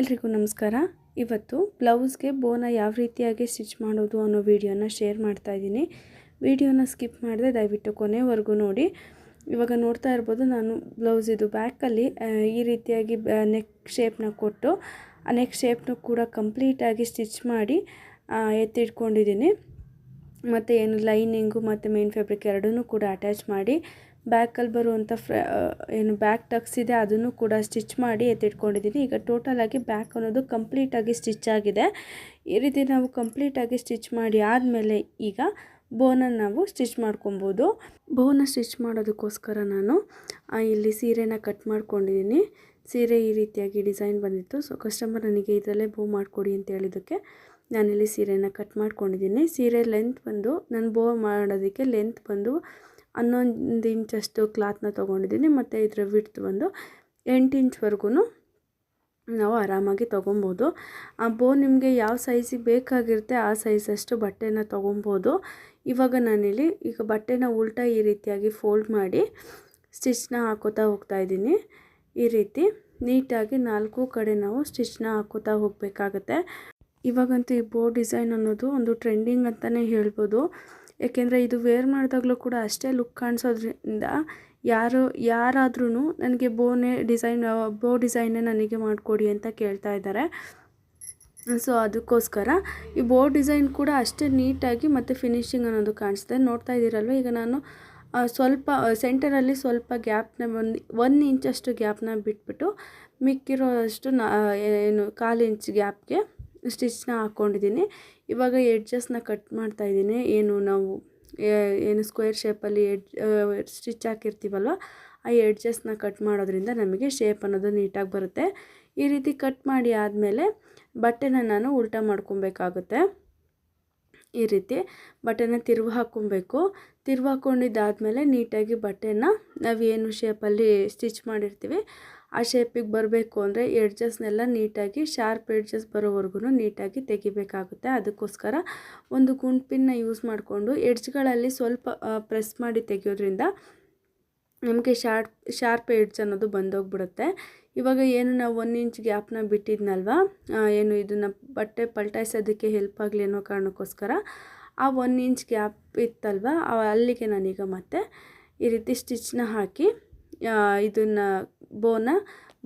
ಎಲ್ರಿಗೂ ನಮಸ್ಕಾರ. ಇವತ್ತು ಬ್ಲೌಸ್ಗೆ ಬೋನ ಯಾವ ರೀತಿಯಾಗಿ ಸ್ಟಿಚ್ ಮಾಡೋದು ಅನ್ನೋ ವಿಡಿಯೋನ ಶೇರ್ ಮಾಡ್ತಾ ಇದ್ದೀನಿ. ವಿಡಿಯೋನ ಸ್ಕಿಪ್ ಮಾಡಿದೆ ದಯವಿಟ್ಟು ಕೊನೆವರೆಗೂ ನೋಡಿ. ಇವಾಗ ನೋಡ್ತಾ ಇರ್ಬೋದು ನಾನು ಬ್ಲೌಸ್ ಇದು ಬ್ಯಾಕಲ್ಲಿ ಈ ರೀತಿಯಾಗಿ ನೆಕ್ ಶೇಪ್ನ ಕೊಟ್ಟು, ಆ ನೆಕ್ ಶೇಪ್ನ ಕೂಡ ಕಂಪ್ಲೀಟಾಗಿ ಸ್ಟಿಚ್ ಮಾಡಿ ಎತ್ತಿಟ್ಕೊಂಡಿದ್ದೀನಿ. ಮತ್ತು ಏನು ಲೈನಿಂಗು ಮತ್ತು ಮೇನ್ ಫ್ಯಾಬ್ರಿಕ್ ಎರಡನ್ನೂ ಕೂಡ ಅಟ್ಯಾಚ್ ಮಾಡಿ ಬ್ಯಾಕಲ್ಲಿ ಬರುವಂಥ ಫ್ರ ಏನು ಬ್ಯಾಕ್ ಟಕ್ಸ್ ಇದೆ, ಅದನ್ನು ಕೂಡ ಸ್ಟಿಚ್ ಮಾಡಿ ಎತ್ತಿಟ್ಕೊಂಡಿದ್ದೀನಿ. ಈಗ ಟೋಟಲಾಗಿ ಬ್ಯಾಕ್ ಅನ್ನೋದು ಕಂಪ್ಲೀಟಾಗಿ ಸ್ಟಿಚ್ ಆಗಿದೆ. ಈ ರೀತಿ ನಾವು ಕಂಪ್ಲೀಟಾಗಿ ಸ್ಟಿಚ್ ಮಾಡಿ ಆದಮೇಲೆ ಈಗ ಬೋನನ್ನು ನಾವು ಸ್ಟಿಚ್ ಮಾಡ್ಕೊಬೋದು. ಬೋನ ಸ್ಟಿಚ್ ಮಾಡೋದಕ್ಕೋಸ್ಕರ ನಾನು ಇಲ್ಲಿ ಸೀರೆನ ಕಟ್ ಮಾಡ್ಕೊಂಡಿದ್ದೀನಿ. ಸೀರೆ ಈ ರೀತಿಯಾಗಿ ಡಿಸೈನ್ ಬಂದಿತ್ತು. ಸೊ ಕಸ್ಟಮರ್ ನನಗೆ ಇದರಲ್ಲೇ ಬೋ ಮಾಡಿಕೊಡಿ ಅಂತ ಹೇಳಿದ್ದಕ್ಕೆ ನಾನಿಲ್ಲಿ ಸೀರೆನ ಕಟ್ ಮಾಡ್ಕೊಂಡಿದ್ದೀನಿ. ಸೀರೆ ಲೆಂತ್ ಬಂದು, ನಾನು ಬೋ ಮಾಡೋದಕ್ಕೆ ಲೆಂತ್ ಬಂದು ಹನ್ನೊಂದು ಇಂಚಷ್ಟು ಕ್ಲಾತ್ನ ತೊಗೊಂಡಿದ್ದೀನಿ ಮತ್ತು ಇದರ ವಿಡ್ತ್ ಬಂದು ಎಂಟು ಇಂಚ್ವರೆಗೂ ನಾವು ಆರಾಮಾಗಿ ತೊಗೊಬೋದು. ಆ ಬೋ ನಿಮಗೆ ಯಾವ ಸೈಜಿಗೆ ಬೇಕಾಗಿರುತ್ತೆ ಆ ಸೈಜಷ್ಟು ಬಟ್ಟೆನ ತೊಗೊಬೋದು. ಇವಾಗ ನಾನಿಲ್ಲಿ ಈಗ ಬಟ್ಟೆನ ಉಲ್ಟಾ ಈ ರೀತಿಯಾಗಿ ಫೋಲ್ಡ್ ಮಾಡಿ ಸ್ಟಿಚ್ನ ಹಾಕೋತಾ ಹೋಗ್ತಾ ಇದ್ದೀನಿ. ಈ ರೀತಿ ನೀಟಾಗಿ ನಾಲ್ಕು ಕಡೆ ನಾವು ಸ್ಟಿಚ್ನ ಹಾಕೋತಾ ಹೋಗಬೇಕಾಗತ್ತೆ. ಇವಾಗಂತೂ ಈ ಬೋ ಡಿಸೈನ್ ಅನ್ನೋದು ಒಂದು ಟ್ರೆಂಡಿಂಗ್ ಅಂತಲೇ ಹೇಳ್ಬೋದು. ಏಕೆಂದರೆ ಇದು ವೇರ್ ಮಾಡಿದಾಗಲೂ ಕೂಡ ಅಷ್ಟೇ ಲುಕ್ ಕಾಣಿಸೋದ್ರಿಂದ ಯಾರು ಯಾರಾದ್ರೂ ನನಗೆ ಬೋನೇ ಡಿಸೈನ್ ಬೋ ಡಿಸೈನೇ ನನಗೆ ಮಾಡಿಕೊಡಿ ಅಂತ ಕೇಳ್ತಾ ಇದ್ದಾರೆ. ಸೊ ಅದಕ್ಕೋಸ್ಕರ ಈ ಬೋ ಡಿಸೈನ್ ಕೂಡ ಅಷ್ಟೇ ನೀಟಾಗಿ ಮತ್ತು ಫಿನಿಶಿಂಗ್ ಅನ್ನೋದು ಕಾಣಿಸ್ತದೆ ನೋಡ್ತಾ ಇದ್ದೀರಲ್ವ? ಈಗ ನಾನು ಸ್ವಲ್ಪ ಸೆಂಟರಲ್ಲಿ ಸ್ವಲ್ಪ ಗ್ಯಾಪ್ನ ಒಂದು ಒನ್ ಇಂಚಷ್ಟು ಗ್ಯಾಪ್ನ ಬಿಟ್ಬಿಟ್ಟು ಮಿಕ್ಕಿರೋ ಅಷ್ಟು ನಾ ಏನು ಕಾಲು ಇಂಚ್ ಗ್ಯಾಪ್ಗೆ ಸ್ಟಿಚ್ನ ಹಾಕ್ಕೊಂಡಿದ್ದೀನಿ ಇವಾಗ ಎಡ್ಜಸ್ನ ಕಟ್ ಮಾಡ್ತಾ ಇದ್ದೀನಿ. ಏನು ನಾವು ಏನು ಸ್ಕ್ವೇರ್ ಶೇಪಲ್ಲಿ ಎಡ್ ಸ್ಟಿಚ್ ಹಾಕಿರ್ತೀವಲ್ವ, ಆ ಎಡ್ಜಸ್ನ ಕಟ್ ಮಾಡೋದ್ರಿಂದ ನಮಗೆ ಶೇಪ್ ಅನ್ನೋದು ನೀಟಾಗಿ ಬರುತ್ತೆ. ಈ ರೀತಿ ಕಟ್ ಮಾಡಿ ಆದಮೇಲೆ ಬಟ್ಟೆನ ನಾನು ಉಲ್ಟ ಮಾಡ್ಕೊಬೇಕಾಗುತ್ತೆ. ಈ ರೀತಿ ಬಟ್ಟೆನ ತಿರುವು ಹಾಕ್ಕೊಬೇಕು. ತಿರುವು ಹಾಕ್ಕೊಂಡಿದ್ದಾದಮೇಲೆ ನೀಟಾಗಿ ಬಟ್ಟೆನ ನಾವು ಏನು ಶೇಪಲ್ಲಿ ಸ್ಟಿಚ್ ಮಾಡಿರ್ತೀವಿ ಆ ಶೇಪಿಗೆ ಬರಬೇಕು ಅಂದರೆ ಎಡ್ಜಸ್ನೆಲ್ಲ ನೀಟಾಗಿ ಶಾರ್ಪ್ ಎಡ್ಜಸ್ ಬರೋವರೆಗೂ ನೀಟಾಗಿ ತೆಗಿಬೇಕಾಗುತ್ತೆ. ಅದಕ್ಕೋಸ್ಕರ ಒಂದು ಗುಂಡ್ಪಿನ್ನ ಯೂಸ್ ಮಾಡಿಕೊಂಡು ಎಡ್ಜ್ಗಳಲ್ಲಿ ಸ್ವಲ್ಪ ಪ್ರೆಸ್ ಮಾಡಿ ತೆಗೆಯೋದ್ರಿಂದ ನಮಗೆ ಶಾರ್ಪ್ ಶಾರ್ಪ್ ಎಡ್ಜ್ ಅನ್ನೋದು ಬಂದೋಗ್ಬಿಡುತ್ತೆ. ಇವಾಗ ಏನು ನಾವು ಒನ್ ಇಂಚ್ ಗ್ಯಾಪ್ನ ಬಿಟ್ಟಿದ್ನಲ್ವ? ಏನು ಇದನ್ನು ಬಟ್ಟೆ ಪಲ್ಟಾಯಿಸೋದಕ್ಕೆ ಹೆಲ್ಪ್ ಆಗಲಿ ಅನ್ನೋ ಕಾರಣಕ್ಕೋಸ್ಕರ ಆ ಒನ್ ಇಂಚ್ ಗ್ಯಾಪ್ ಇತ್ತಲ್ವ? ಅಲ್ಲಿಗೆ ನಾನೀಗ ಮತ್ತೆ ಈ ರೀತಿ ಸ್ಟಿಚ್ನ ಹಾಕಿ ಇದನ್ನು ಬೋನ,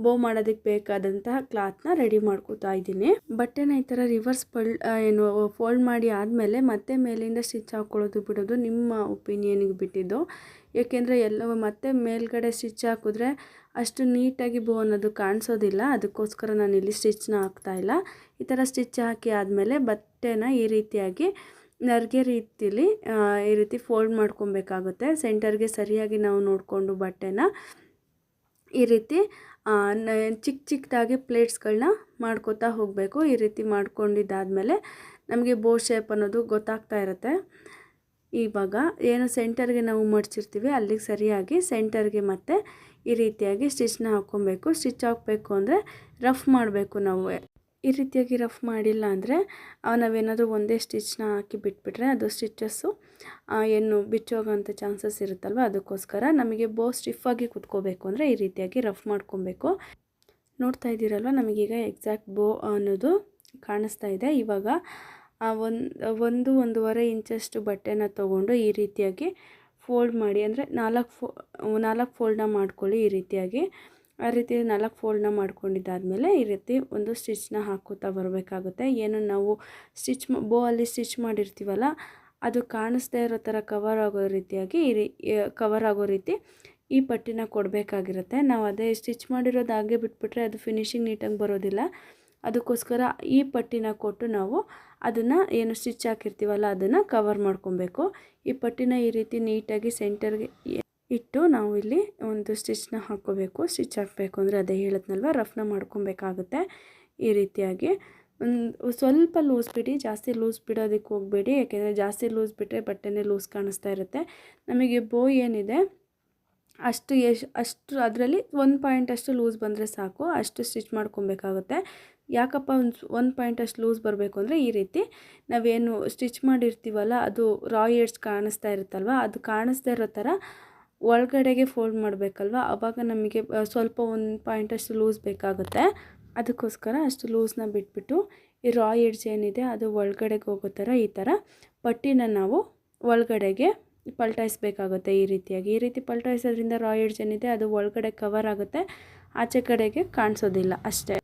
ಬೋ ಮಾಡೋದಕ್ಕೆ ಬೇಕಾದಂತಹ ಕ್ಲಾತ್ನ ರೆಡಿ ಮಾಡ್ಕೋತಾ ಇದ್ದೀನಿ. ಬಟ್ಟೆನ ಈ ಥರ ರಿವರ್ಸ್ ಪಲ್ ಏನು ಫೋಲ್ಡ್ ಮಾಡಿ ಆದಮೇಲೆ ಮತ್ತೆ ಮೇಲಿಂದ ಸ್ಟಿಚ್ ಹಾಕ್ಕೊಳ್ಳೋದು ಬಿಡೋದು ನಿಮ್ಮ ಒಪಿನಿಯನಿಗೆ ಬಿಟ್ಟಿದ್ದು. ಏಕೆಂದರೆ ಎಲ್ಲ ಮತ್ತೆ ಮೇಲ್ಗಡೆ ಸ್ಟಿಚ್ ಹಾಕಿದ್ರೆ ಅಷ್ಟು ನೀಟಾಗಿ ಬೋ ಅನ್ನೋದು ಕಾಣಿಸೋದಿಲ್ಲ. ಅದಕ್ಕೋಸ್ಕರ ನಾನು ಇಲ್ಲಿ ಸ್ಟಿಚ್ನ ಹಾಕ್ತಾ ಇಲ್ಲ. ಈ ಥರ ಸ್ಟಿಚ್ ಹಾಕಿ ಆದಮೇಲೆ ಬಟ್ಟೆನ ಈ ರೀತಿಯಾಗಿ ನರ್ಗೆ ರೀತಿಲಿ ಈ ರೀತಿ ಫೋಲ್ಡ್ ಮಾಡ್ಕೊಬೇಕಾಗುತ್ತೆ. ಸೆಂಟರ್ಗೆ ಸರಿಯಾಗಿ ನಾವು ನೋಡಿಕೊಂಡು ಬಟ್ಟೆನ ಈ ರೀತಿ ಚಿಕ್ಕ ಚಿಕ್ಕದಾಗಿ ಪ್ಲೇಟ್ಸ್ಗಳನ್ನ ಮಾಡ್ಕೋತಾ ಹೋಗಬೇಕು. ಈ ರೀತಿ ಮಾಡ್ಕೊಂಡಿದ್ದಾದಮೇಲೆ ನಮಗೆ ಬೋ ಶೇಪ್ ಅನ್ನೋದು ಗೊತ್ತಾಗ್ತಾ ಇರುತ್ತೆ. ಇವಾಗ ಏನು ಸೆಂಟರ್ಗೆ ನಾವು ಮಡ್ಚಿರ್ತೀವಿ, ಅಲ್ಲಿಗೆ ಸರಿಯಾಗಿ ಸೆಂಟರ್ಗೆ ಮತ್ತೆ ಈ ರೀತಿಯಾಗಿ ಸ್ಟಿಚ್ನ ಹಾಕ್ಕೊಬೇಕು. ಸ್ಟಿಚ್ ಹಾಕಬೇಕು ಅಂದರೆ ರಫ್ ಮಾಡಬೇಕು ನಾವು. ಈ ರೀತಿಯಾಗಿ ರಫ್ ಮಾಡಿಲ್ಲ ಅಂದರೆ ನಾವೇನಾದರೂ ಒಂದೇ ಸ್ಟಿಚ್ನ ಹಾಕಿ ಬಿಟ್ಬಿಟ್ರೆ ಅದು ಸ್ಟಿಚಸ್ಸು ಏನು ಬಿಚ್ಚೋಗೋಂಥ ಚಾನ್ಸಸ್ ಇರುತ್ತಲ್ವ? ಅದಕ್ಕೋಸ್ಕರ ನಮಗೆ ಬೋ ಸ್ಟಿಫಾಗಿ ಕುತ್ಕೋಬೇಕು ಅಂದರೆ ಈ ರೀತಿಯಾಗಿ ರಫ್ ಮಾಡ್ಕೊಬೇಕು. ನೋಡ್ತಾ ಇದ್ದೀರಲ್ವ? ನಮಗೀಗ ಎಕ್ಸಾಕ್ಟ್ ಬೋ ಅನ್ನೋದು ಕಾಣಿಸ್ತಾ ಇದೆ. ಇವಾಗ ಒಂದು ಒಂದು ಒಂದೂವರೆ ಇಂಚಷ್ಟು ಬಟ್ಟೆನ ತೊಗೊಂಡು ಈ ರೀತಿಯಾಗಿ ಫೋಲ್ಡ್ ಮಾಡಿ ಅಂದರೆ ನಾಲ್ಕು ಫೋ, ನಾಲ್ಕು ಫೋಲ್ಡನ್ನ ಮಾಡ್ಕೊಳ್ಳಿ ಈ ರೀತಿಯಾಗಿ. ಆ ರೀತಿ ನಾಲ್ಕು ಫೋಲ್ಡ್ನ ಮಾಡ್ಕೊಂಡಿದ್ದಾದಮೇಲೆ ಈ ರೀತಿ ಒಂದು ಸ್ಟಿಚ್ನ ಹಾಕೋತಾ ಬರಬೇಕಾಗುತ್ತೆ. ಏನು ನಾವು ಸ್ಟಿಚ್ ಬೋ ಅಲ್ಲಿ ಸ್ಟಿಚ್ ಮಾಡಿರ್ತೀವಲ್ಲ, ಅದು ಕಾಣಿಸ್ದೇ ಇರೋ ಥರ ಕವರ್ ಆಗೋ ರೀತಿಯಾಗಿ ಈ ಕವರ್ ಆಗೋ ರೀತಿ ಈ ಪಟ್ಟಿನ ಕೊಡಬೇಕಾಗಿರುತ್ತೆ. ನಾವು ಅದೇ ಸ್ಟಿಚ್ ಮಾಡಿರೋದು ಹಾಗೆ ಬಿಟ್ಬಿಟ್ರೆ ಅದು ಫಿನಿಶಿಂಗ್ ನೀಟಾಗಿ ಬರೋದಿಲ್ಲ. ಅದಕ್ಕೋಸ್ಕರ ಈ ಪಟ್ಟಿನ ಕೊಟ್ಟು ನಾವು ಅದನ್ನು ಏನು ಸ್ಟಿಚ್ ಹಾಕಿರ್ತೀವಲ್ಲ, ಅದನ್ನು ಕವರ್ ಮಾಡ್ಕೊಬೇಕು. ಈ ಪಟ್ಟಿನ ಈ ರೀತಿ ನೀಟಾಗಿ ಸೆಂಟರ್ಗೆ ಇಟ್ಟು ನಾವು ಇಲ್ಲಿ ಒಂದು ಸ್ಟಿಚ್ನ ಹಾಕ್ಕೋಬೇಕು. ಸ್ಟಿಚ್ ಹಾಕಬೇಕು ಅಂದರೆ ಅದೇ ಹೇಳಿದ್ನಲ್ವ? ರಫ್ನ ಮಾಡ್ಕೊಬೇಕಾಗುತ್ತೆ ಈ ರೀತಿಯಾಗಿ. ಒಂದು ಸ್ವಲ್ಪ ಲೂಸ್ ಬಿಡಿ, ಜಾಸ್ತಿ ಲೂಸ್ ಬಿಡೋದಕ್ಕೆ ಹೋಗಬೇಡಿ. ಯಾಕೆಂದರೆ ಜಾಸ್ತಿ ಲೂಸ್ ಬಿಟ್ಟರೆ ಬಟ್ಟೆನೇ ಲೂಸ್ ಕಾಣಿಸ್ತಾ ಇರುತ್ತೆ. ನಮಗೆ ಬೋ ಏನಿದೆ, ಅಷ್ಟು ಎಷ್ಟು ಅಷ್ಟು ಅದರಲ್ಲಿ ಒಂದು ಪಾಯಿಂಟ್ ಅಷ್ಟು ಲೂಸ್ ಬಂದರೆ ಸಾಕು. ಅಷ್ಟು ಸ್ಟಿಚ್ ಮಾಡ್ಕೊಬೇಕಾಗುತ್ತೆ. ಯಾಕಪ್ಪ ಒಂದು ಒಂದು ಪಾಯಿಂಟ್ ಅಷ್ಟು ಲೂಸ್ ಬರಬೇಕು ಅಂದರೆ ಈ ರೀತಿ ನಾವೇನು ಸ್ಟಿಚ್ ಮಾಡಿರ್ತೀವಲ್ಲ, ಅದು ರಾ ಏಡ್ಸ್ ಕಾಣಿಸ್ತಾ ಇರುತ್ತಲ್ವ? ಅದು ಕಾಣಿಸ್ತಾ ಇರೋ ಥರ ಒಳಗಡೆಗೆ ಫೋಲ್ಡ್ ಮಾಡಬೇಕಲ್ವ? ಆವಾಗ ನಮಗೆ ಸ್ವಲ್ಪ ಒಂದು ಪಾಯಿಂಟ್ ಅಷ್ಟು ಲೂಸ್ ಬೇಕಾಗುತ್ತೆ. ಅದಕ್ಕೋಸ್ಕರ ಅಷ್ಟು ಲೂಸ್ನ ಬಿಟ್ಬಿಟ್ಟು ಈ ರಾ ಎಡ್ಜ್ ಏನಿದೆ ಅದು ಒಳಗಡೆಗೆ ಹೋಗೋ ಥರ ಈ ಥರ ಪಟ್ಟಿನ ನಾವು ಒಳಗಡೆಗೆ ಪಲ್ಟಾಯಿಸ್ಬೇಕಾಗುತ್ತೆ ಈ ರೀತಿಯಾಗಿ. ಈ ರೀತಿ ಪಲ್ಟಾಯಿಸೋದ್ರಿಂದ ರಾ ಎಡ್ಜ್ ಏನಿದೆ ಅದು ಒಳಗಡೆ ಕವರ್ ಆಗುತ್ತೆ, ಆಚೆ ಕಡೆಗೆ ಕಾಣಿಸೋದಿಲ್ಲ ಅಷ್ಟೇ.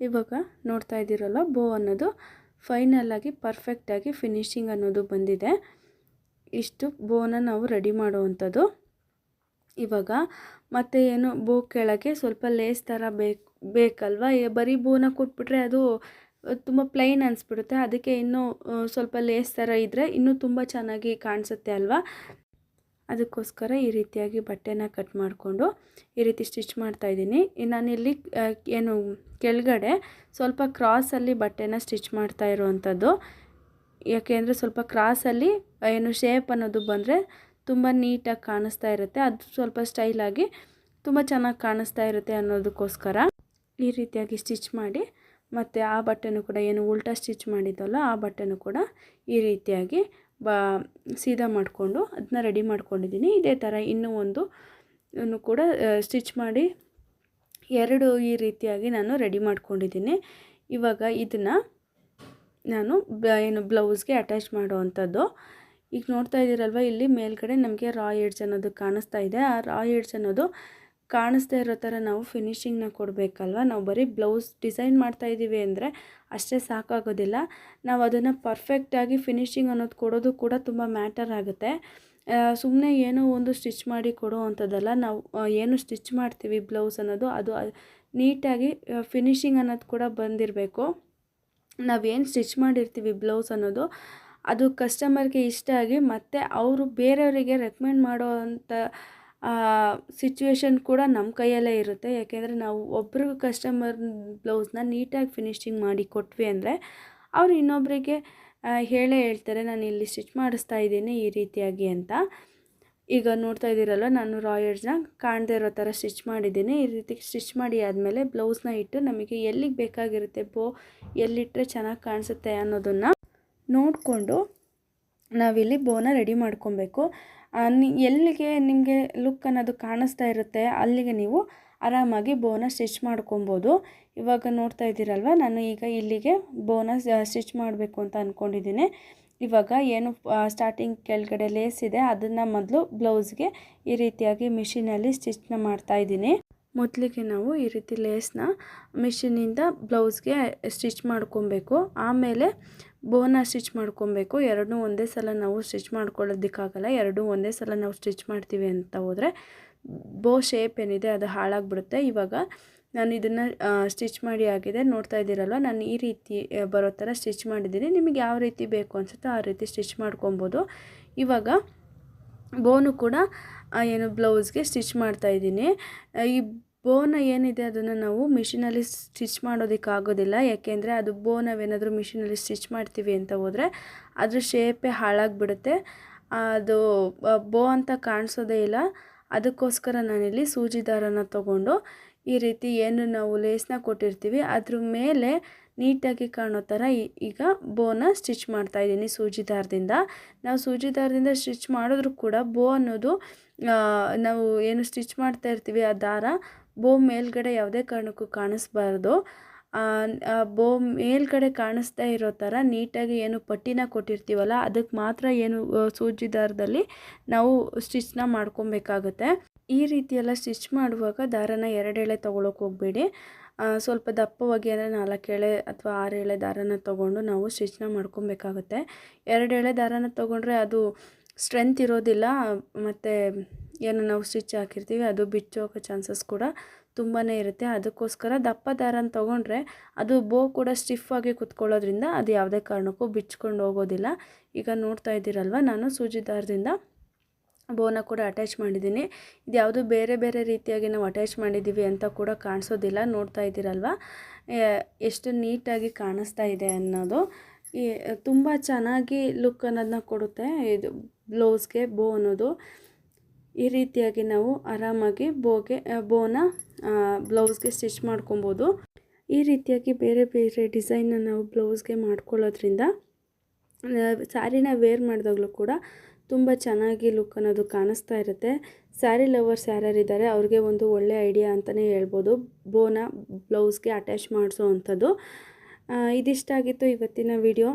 ಇವಾಗ ನೋಡ್ತಾ ಇದ್ದೀರಲ್ಲ ಬೋ ಅನ್ನೋದು ಫೈನಲಾಗಿ ಪರ್ಫೆಕ್ಟಾಗಿ ಫಿನಿಶಿಂಗ್ ಅನ್ನೋದು ಬಂದಿದೆ. ಇಷ್ಟು ಬೋನ ನಾವು ರೆಡಿ ಮಾಡುವಂಥದ್ದು. ಇವಾಗ. ಮತ್ತು ಏನು, ಬೋ ಕೆಳಗೆ ಸ್ವಲ್ಪ ಲೇಸ್ ಥರ ಬೇಕು, ಬೇಕಲ್ವಾ? ಬರೀ ಬೂನ ಕೊಟ್ಬಿಟ್ರೆ ಅದು ತುಂಬ ಪ್ಲೈನ್ ಅನಿಸ್ಬಿಡುತ್ತೆ. ಅದಕ್ಕೆ ಇನ್ನೂ ಸ್ವಲ್ಪ ಲೇಸ್ ಥರ ಇದ್ದರೆ ಇನ್ನೂ ತುಂಬ ಚೆನ್ನಾಗಿ ಕಾಣಿಸುತ್ತೆ ಅಲ್ವಾ? ಅದಕ್ಕೋಸ್ಕರ ಈ ರೀತಿಯಾಗಿ ಬಟ್ಟೆನ ಕಟ್ ಮಾಡಿಕೊಂಡು ಈ ರೀತಿ ಸ್ಟಿಚ್ ಮಾಡ್ತಾ ಇದ್ದೀನಿ. ನಾನಿಲ್ಲಿ ಏನು, ಕೆಳಗಡೆ ಸ್ವಲ್ಪ ಕ್ರಾಸಲ್ಲಿ ಬಟ್ಟೆನ ಸ್ಟಿಚ್ ಮಾಡ್ತಾ ಇರುವಂಥದ್ದು. ಯಾಕೆಂದರೆ ಸ್ವಲ್ಪ ಕ್ರಾಸಲ್ಲಿ ಏನು ಶೇಪ್ ಅನ್ನೋದು ಬಂದರೆ ತುಂಬ ನೀಟಾಗಿ ಕಾಣಿಸ್ತಾ ಇರುತ್ತೆ. ಅದು ಸ್ವಲ್ಪ ಸ್ಟೈಲಾಗಿ ತುಂಬ ಚೆನ್ನಾಗಿ ಕಾಣಿಸ್ತಾ ಇರುತ್ತೆ ಅನ್ನೋದಕ್ಕೋಸ್ಕರ ಈ ರೀತಿಯಾಗಿ ಸ್ಟಿಚ್ ಮಾಡಿ ಮತ್ತು ಆ ಬಟ್ಟೆನೂ ಕೂಡ ಏನು ಉಲ್ಟಾ ಸ್ಟಿಚ್ ಮಾಡಿದ್ದಲ್ಲ ಆ ಬಟ್ಟೆನೂ ಕೂಡ ಈ ರೀತಿಯಾಗಿ ಬಾ ಸೀದಾ ಮಾಡಿಕೊಂಡು ಅದನ್ನ ರೆಡಿ ಮಾಡ್ಕೊಂಡಿದ್ದೀನಿ. ಇದೇ ಥರ ಇನ್ನೂ ಒಂದು ಕೂಡ ಸ್ಟಿಚ್ ಮಾಡಿ ಎರಡು ಈ ರೀತಿಯಾಗಿ ನಾನು ರೆಡಿ ಮಾಡ್ಕೊಂಡಿದ್ದೀನಿ. ಇವಾಗ ಇದನ್ನು ನಾನು ಏನು ಬ್ಲೌಸ್ಗೆ ಅಟ್ಯಾಚ್ ಮಾಡುವಂಥದ್ದು. ಈಗ ನೋಡ್ತಾ ಇದ್ದೀರಲ್ವ, ಇಲ್ಲಿ ಮೇಲ್ಗಡೆ ನಮಗೆ ರಾ ಏಡ್ಸ್ ಅನ್ನೋದು ಕಾಣಿಸ್ತಾ ಇದೆ. ಆ ರಾ ಏಡ್ಸ್ ಅನ್ನೋದು ಕಾಣಿಸ್ತಾ ಇರೋ ಥರ ನಾವು ಫಿನಿಷಿಂಗ್ನ ಕೊಡಬೇಕಲ್ವ? ನಾವು ಬರೀ ಬ್ಲೌಸ್ ಡಿಸೈನ್ ಮಾಡ್ತಾ ಇದ್ದೀವಿ ಅಂದರೆ ಅಷ್ಟೇ ಸಾಕಾಗೋದಿಲ್ಲ. ನಾವು ಅದನ್ನು ಪರ್ಫೆಕ್ಟಾಗಿ ಫಿನಿಶಿಂಗ್ ಅನ್ನೋದು ಕೊಡೋದು ಕೂಡ ತುಂಬ ಮ್ಯಾಟರ್ ಆಗುತ್ತೆ. ಸುಮ್ಮನೆ ಏನೋ ಒಂದು ಸ್ಟಿಚ್ ಮಾಡಿ ಕೊಡೋ ಅಂಥದ್ದಲ್ಲ, ನಾವು ಏನು ಸ್ಟಿಚ್ ಮಾಡ್ತೀವಿ ಬ್ಲೌಸ್ ಅನ್ನೋದು, ಅದು ನೀಟಾಗಿ ಫಿನಿಶಿಂಗ್ ಅನ್ನೋದು ಕೂಡ ಬಂದಿರಬೇಕು. ನಾವೇನು ಸ್ಟಿಚ್ ಮಾಡಿರ್ತೀವಿ ಬ್ಲೌಸ್ ಅನ್ನೋದು ಅದು ಕಸ್ಟಮರ್ಗೆ ಇಷ್ಟ ಆಗಿ ಮತ್ತು ಅವರು ಬೇರೆಯವರಿಗೆ ರೆಕಮೆಂಡ್ ಮಾಡೋ ಅಂಥ ಸಿಚುವೇಶನ್ ಕೂಡ ನಮ್ಮ ಕೈಯಲ್ಲೇ ಇರುತ್ತೆ. ಯಾಕೆಂದರೆ ನಾವು ಒಬ್ರಿಗೂ ಕಸ್ಟಮರ್ ಬ್ಲೌಸ್ನ ನೀಟಾಗಿ ಫಿನಿಶಿಂಗ್ ಮಾಡಿ ಕೊಟ್ವಿ ಅಂದರೆ ಅವ್ರು ಇನ್ನೊಬ್ಬರಿಗೆ ಹೇಳೇ ಹೇಳ್ತಾರೆ, ನಾನು ಇಲ್ಲಿ ಸ್ಟಿಚ್ ಮಾಡಿಸ್ತಾ ಇದ್ದೀನಿ ಈ ರೀತಿಯಾಗಿ ಅಂತ. ಈಗ ನೋಡ್ತಾ ಇದ್ದೀರಲ್ಲ ನಾನು ರಾಯರ್ಸ್ನ ಕಾಣದೇ ಇರೋ ಥರ ಸ್ಟಿಚ್ ಮಾಡಿದ್ದೀನಿ. ಈ ರೀತಿ ಸ್ಟಿಚ್ ಮಾಡಿ ಆದಮೇಲೆ ಬ್ಲೌಸ್ನ ಇಟ್ಟು ನಮಗೆ ಎಲ್ಲಿಗೆ ಬೇಕಾಗಿರುತ್ತೆ, ಬೋ ಎಲ್ಲಿಟ್ಟರೆ ಚೆನ್ನಾಗಿ ಕಾಣಿಸುತ್ತೆ ಅನ್ನೋದನ್ನು ನೋಡಿಕೊಂಡು ನಾವಿಲ್ಲಿ ಬೋನ ರೆಡಿ ಮಾಡ್ಕೊಬೇಕು. ಎಲ್ಲಿಗೆ ನಿಮಗೆ ಲುಕ್ ಅನ್ನೋದು ಕಾಣಿಸ್ತಾ ಇರುತ್ತೆ, ಅಲ್ಲಿಗೆ ನೀವು ಆರಾಮಾಗಿ ಬೋನ ಸ್ಟಿಚ್ ಮಾಡ್ಕೊಬೋದು. ಇವಾಗ ನೋಡ್ತಾ ಇದ್ದೀರಲ್ವ, ನಾನು ಈಗ ಇಲ್ಲಿಗೆ ಬೋನ ಸ್ಟಿಚ್ ಮಾಡಬೇಕು ಅಂತ ಅಂದ್ಕೊಂಡಿದ್ದೀನಿ ಇವಾಗ ಏನು ಸ್ಟಾರ್ಟಿಂಗ್ ಕೆಳಗಡೆ ಲೇಸ್ ಇದೆ, ಅದನ್ನು ಮೊದಲು ಬ್ಲೌಸ್ಗೆ ಈ ರೀತಿಯಾಗಿ ಮಿಷಿನಲ್ಲಿ ಸ್ಟಿಚ್ನ ಮಾಡ್ತಾ ಇದ್ದೀನಿ. ಮೊದಲಿಗೆ ನಾವು ಈ ರೀತಿ ಲೇಸ್ನ ಮಿಷಿನಿಂದ ಬ್ಲೌಸ್ಗೆ ಸ್ಟಿಚ್ ಮಾಡ್ಕೊಬೇಕು. ಆಮೇಲೆ ಬೋನ ಸ್ಟಿಚ್ ಮಾಡ್ಕೊಬೇಕು. ಎರಡೂ ಒಂದೇ ಸಲ ನಾವು ಸ್ಟಿಚ್ ಮಾಡ್ಕೊಳ್ಳೋದಕ್ಕಾಗಲ್ಲ. ಎರಡೂ ಒಂದೇ ಸಲ ನಾವು ಸ್ಟಿಚ್ ಮಾಡ್ತೀವಿ ಅಂತ ಹೋದರೆ ಬೋ ಶೇಪ್ ಏನಿದೆ ಅದು ಹಾಳಾಗ್ಬಿಡುತ್ತೆ. ಇವಾಗ ನಾನು ಇದನ್ನು ಸ್ಟಿಚ್ ಮಾಡಿ ಆಗಿದೆ, ನೋಡ್ತಾ ಇದ್ದೀರಲ್ವ? ನಾನು ಈ ರೀತಿ ಬರೋ ಥರ ಸ್ಟಿಚ್ ಮಾಡಿದ್ದೀನಿ. ನಿಮಗೆ ಯಾವ ರೀತಿ ಬೇಕು ಅನಿಸುತ್ತೋ ಆ ರೀತಿ ಸ್ಟಿಚ್ ಮಾಡ್ಕೊಬೋದು. ಇವಾಗ ಬೋನು ಕೂಡ ಏನು ಬ್ಲೌಸ್ಗೆ ಸ್ಟಿಚ್ ಮಾಡ್ತಾಯಿದ್ದೀನಿ ಈ ಬೋನ ಏನಿದೆ ಅದನ್ನು ನಾವು ಮಿಷಿನಲ್ಲಿ ಸ್ಟಿಚ್ ಮಾಡೋದಕ್ಕಾಗೋದಿಲ್ಲ. ಯಾಕೆಂದರೆ ಅದು ಬೋ ನಾವೇನಾದರೂ ಮಿಷಿನಲ್ಲಿ ಸ್ಟಿಚ್ ಮಾಡ್ತೀವಿ ಅಂತ ಹೋದರೆ ಅದ್ರ ಶೇಪೇ ಹಾಳಾಗಿಬಿಡುತ್ತೆ. ಅದು ಬೋ ಅಂತ ಕಾಣಿಸೋದೇ ಇಲ್ಲ. ಅದಕ್ಕೋಸ್ಕರ ನಾನಿಲ್ಲಿ ಸೂಜಿ ದಾರನ ತಗೊಂಡು ಈ ರೀತಿ ಏನು ನಾವು ಲೇಸ್ನ ಕೊಟ್ಟಿರ್ತೀವಿ, ಅದ್ರ ಮೇಲೆ ನೀಟಾಗಿ ಕಾಣೋ ಥರ ಈಗ ಬೋನ ಸ್ಟಿಚ್ ಮಾಡ್ತಾ ಇದ್ದೀನಿ ಸೂಜಿ ದಾರದಿಂದ ನಾವು ಸೂಜಿ ದಾರದಿಂದ ಸ್ಟಿಚ್ ಮಾಡಿದ್ರೂ ಕೂಡ ಬೋ ಅನ್ನೋದು ನಾವು ಏನು ಸ್ಟಿಚ್ ಮಾಡ್ತಾ ಇರ್ತೀವಿ ಆ ದಾರ ಬೋ ಮೇಲ್ಗಡೆ ಯಾವುದೇ ಕಾರಣಕ್ಕೂ ಕಾಣಿಸ್ಬಾರ್ದು. ಬೋ ಮೇಲ್ಗಡೆ ಕಾಣಿಸ್ತಾ ಇರೋ ಥರ ನೀಟಾಗಿ ಏನು ಪಟ್ಟಿನ ಕೊಟ್ಟಿರ್ತೀವಲ್ಲ, ಅದಕ್ಕೆ ಮಾತ್ರ ಏನು ಸೂಜಿ ದಾರದಲ್ಲಿ ನಾವು ಸ್ಟಿಚ್ನ ಮಾಡ್ಕೊಬೇಕಾಗುತ್ತೆ. ಈ ರೀತಿಯೆಲ್ಲ ಸ್ಟಿಚ್ ಮಾಡುವಾಗ ದಾರನ ಎರಡೆಳೆ ತೊಗೊಳಕ್ಕೆ ಹೋಗಬೇಡಿ. ಸ್ವಲ್ಪ ದಪ್ಪವಾಗಿ ಅಂದರೆ ನಾಲ್ಕು ಎಳೆ ಅಥವಾ ಆರು ಎಳೆ ದಾರನ ತೊಗೊಂಡು ನಾವು ಸ್ಟಿಚ್ನ ಮಾಡ್ಕೊಬೇಕಾಗುತ್ತೆ. ಎರಡು ಎಳೆ ದಾರನ ತೊಗೊಂಡ್ರೆ ಅದು ಸ್ಟ್ರೆಂತ್ ಇರೋದಿಲ್ಲ, ಮತ್ತು ಏನು ನಾವು ಸ್ಟಿಚ್ ಹಾಕಿರ್ತೀವಿ, ಅದು ಬಿಚ್ಚೋಗೋ ಚಾನ್ಸಸ್ ಕೂಡ ತುಂಬಾ ಇರುತ್ತೆ. ಅದಕ್ಕೋಸ್ಕರ ದಪ್ಪ ದಾರನ ತೊಗೊಂಡ್ರೆ ಅದು ಬೋ ಕೂಡ ಸ್ಟಿಫಾಗಿ ಕುತ್ಕೊಳ್ಳೋದ್ರಿಂದ ಅದು ಯಾವುದೇ ಕಾರಣಕ್ಕೂ ಬಿಚ್ಕೊಂಡು ಹೋಗೋದಿಲ್ಲ. ಈಗ ನೋಡ್ತಾ ಇದ್ದೀರಲ್ವ, ನಾನು ಸೂಜಿ ದಾರದಿಂದ ಬೋನ ಕೂಡ ಅಟ್ಯಾಚ್ ಮಾಡಿದ್ದೀನಿ. ಇದು ಯಾವುದು ಬೇರೆ ಬೇರೆ ರೀತಿಯಾಗಿ ನಾವು ಅಟ್ಯಾಚ್ ಮಾಡಿದ್ದೀವಿ ಅಂತ ಕೂಡ ಕಾಣಿಸೋದಿಲ್ಲ, ನೋಡ್ತಾ ಇದ್ದೀರಲ್ವ? ಎಷ್ಟು ನೀಟಾಗಿ ಕಾಣಿಸ್ತಾ ಇದೆ ಅನ್ನೋದು. ತುಂಬ ಚೆನ್ನಾಗಿ ಲುಕ್ ಅನ್ನೋದನ್ನ ಕೊಡುತ್ತೆ. ಇದು ಬ್ಲೌಸ್ಗೆ ಬೋ ಅನ್ನೋದು. ಈ ರೀತಿಯಾಗಿ ನಾವು ಆರಾಮಾಗಿ ಬೋಗೆ ಬೋನ ಬ್ಲೌಸ್ಗೆ ಸ್ಟಿಚ್ ಮಾಡ್ಕೊಬೋದು. ಈ ರೀತಿಯಾಗಿ ಬೇರೆ ಬೇರೆ ಡಿಸೈನ್ನ ನಾವು ಬ್ಲೌಸ್ಗೆ ಮಾಡ್ಕೊಳ್ಳೋದ್ರಿಂದ ಸ್ಯಾರಿನ ವೇರ್ ಮಾಡಿದಾಗಲೂ ಕೂಡ ತುಂಬ ಚೆನ್ನಾಗಿ ಲುಕ್ ಅನ್ನೋದು ಕಾಣಿಸ್ತಾ ಇರುತ್ತೆ. ಸ್ಯಾರಿ ಲವರ್ಸ್ ಯಾರ್ಯಾರಿದ್ದಾರೆ, ಅವ್ರಿಗೆ ಒಂದು ಒಳ್ಳೆ ಐಡಿಯಾ ಅಂತಲೇ ಹೇಳ್ಬೋದು. ಬೋನ ಬ್ಲೌಸ್ಗೆ ಅಟ್ಯಾಚ್ ಮಾಡಿಸೋ ಅಂಥದ್ದು. ಇದಿಷ್ಟಾಗಿತ್ತು ಇವತ್ತಿನ ವಿಡಿಯೋ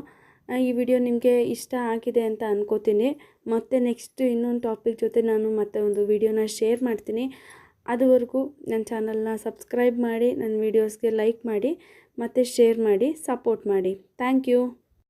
ಈ ವಿಡಿಯೋ ನಿಮಗೆ ಇಷ್ಟ ಆಗಿದೆ ಅಂತ ಅನ್ಕೋತೀನಿ. ಮತ್ತೆ ನೆಕ್ಸ್ಟ್ ಇನ್ನೊಂದು ಟಾಪಿಕ್ ಜೊತೆ ನಾನು ಮತ್ತೆ ಒಂದು ವಿಡಿಯೋನ ಶೇರ್ ಮಾಡ್ತೀನಿ. ಅದುವರೆಗೂ ನನ್ನ ಚಾನಲ್ನ ಸಬ್ಸ್ಕ್ರೈಬ್ ಮಾಡಿ ನನ್ನ ವೀಡಿಯೋಸ್ಗೆ ಲೈಕ್ ಮಾಡಿ, ಮತ್ತು ಶೇರ್ ಮಾಡಿ ಸಪೋರ್ಟ್ ಮಾಡಿ. Thank you